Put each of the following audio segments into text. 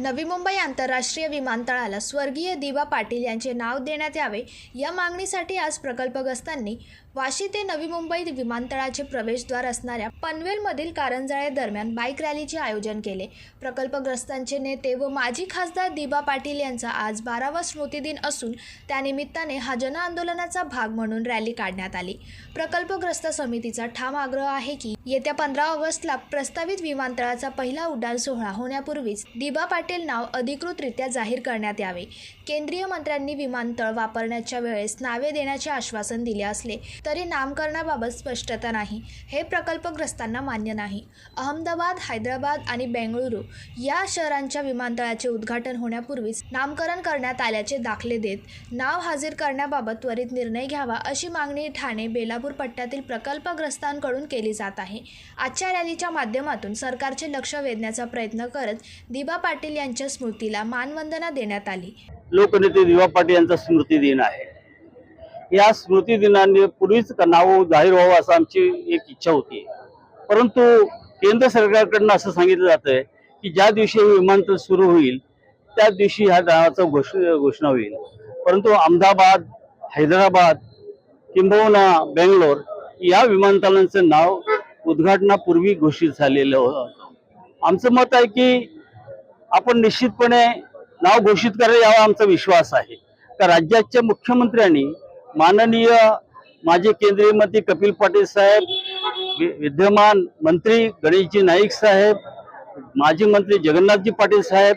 नवी मुंबई आंतरराष्ट्रीय विमानतळाला स्वर्गीय दिवा पाटील यांचे नाव देण्यात यावे या मागणीसाठी आज प्रकल्पग्रस्तांनी वाशी ते नवी मुंबई विमानतळाचे प्रवेशद्वार असणाऱ्या पनवेलमधील कारंजाळे दरम्यान बाईक रॅलीचे आयोजन केले. प्रकल्पग्रस्तांचे नेते व माजी खासदार दिबा पाटील यांचा आज बारावा स्मृतिदिन असून त्यानिमित्ताने हा जनआंदोलनाचा भाग म्हणून रॅली काढण्यात आली. प्रकल्पग्रस्त समितीचा ठाम आग्रह आहे की येत्या पंधरा ऑगस्टला प्रस्तावित विमानतळाचा पहिला उड्डाण सोहळा होण्यापूर्वीच दिबा पाटील नाव अधिकृतरित्या जाहीर करण्यात यावे. केंद्रीय मंत्र्यांनी विमानतळ वापरण्याच्या वेळेस नावे देण्याचे आश्वासन दिले असले तरी नामकरणाबाबत स्पष्टता नाही. हे प्रकल्पग्रस्तांना मान्य नाही. अहमदाबाद हैदराबाद आणि बेंगळुरू या शहरांच्या विमानतळाचे उद्घाटन होण्यापूर्वीच नामकरण करण्यात आल्याचे दाखले देत नाव हाजीर करण्याबाबत त्वरित निर्णय घ्यावा अशी मागणी ठाणे बेलापूर पट्ट्यातील प्रकल्पग्रस्तांकडून केली जात आहे. आजच्या रॅलीच्या माध्यमातून सरकारचे लक्ष वेधण्याचा प्रयत्न करत दिबा पाटील यांच्या स्मृतीला मानवंदना देण्यात आली. लोकनेते दिवा पाटील यांचा स्मृती दिन आहे. या स्मृती दिनाने पूर्वीच नाव जाहीर व्हावं असं आमची एक इच्छा होती. परंतु केंद्र सरकारकडनं असं सांगितलं जातंय की ज्या दिवशी हे विमानतळ सुरू होईल त्या दिवशी ह्या नावाचं घोष घोषणा होईल. परंतु अहमदाबाद हैदराबाद किंबहुना बेंगलोर या विमानतळांचं नाव उद्घाटनापूर्वी घोषित झालेलं होतं. आमचं मत आहे की आपण निश्चितपणे नाव घोषित करायला यावा आमचा विश्वास आहे. तर राज्याच्या मुख्यमंत्र्यांनी माननीय माजी केंद्रीय मंत्री कपिल पाटील साहेब वि- विद्यमान मंत्री गणेशजी नाईक साहेब माजी मंत्री जगन्नाथजी पाटील साहेब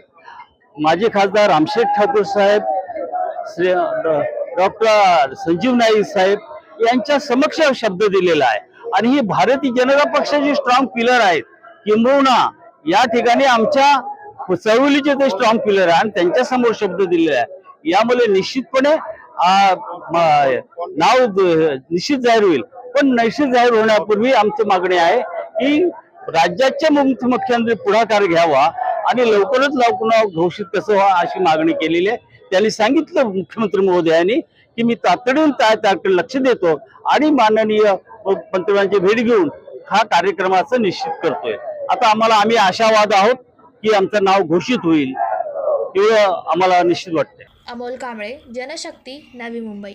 माजी खासदार रामशेठ ठाकूर साहेब श्री डॉक्टर संजीव नाईक साहेब यांच्या समक्ष शब्द दिलेला आहे. आणि ही भारतीय जनता पक्षाची स्ट्रॉंग पिलर आहेत. किंबहुना या ठिकाणी आमच्या चळवळीचे ते स्ट्रॉंग पिलर आहे आणि त्यांच्यासमोर शब्द दिलेला आहे. यामुळे निश्चितपणे नाव निश्चित जाहीर होईल. पण निश्चित जाहीर होण्यापूर्वी आमची मागणी आहे की राज्याचे मुख्य- मुख्यमंत्री पुढाकार घ्यावा आणि लवकरच लवकर घोषित कसं व्हा अशी मागणी केलेली आहे. त्यांनी सांगितलं मुख्यमंत्री महोदयांनी की मी तातडीहून त्या त्याकडे लक्ष देतो आणि माननीय पंतप्रधानांची भेट घेऊन हा कार्यक्रमाचं निश्चित करतोय. आता आम्हाला आम्ही आशावाद आहोत की आमचं नाव घोषित होईल एवढं आम्हाला निश्चित वाटते अमोल कांबळे जनशक्ती नवी मुंबई.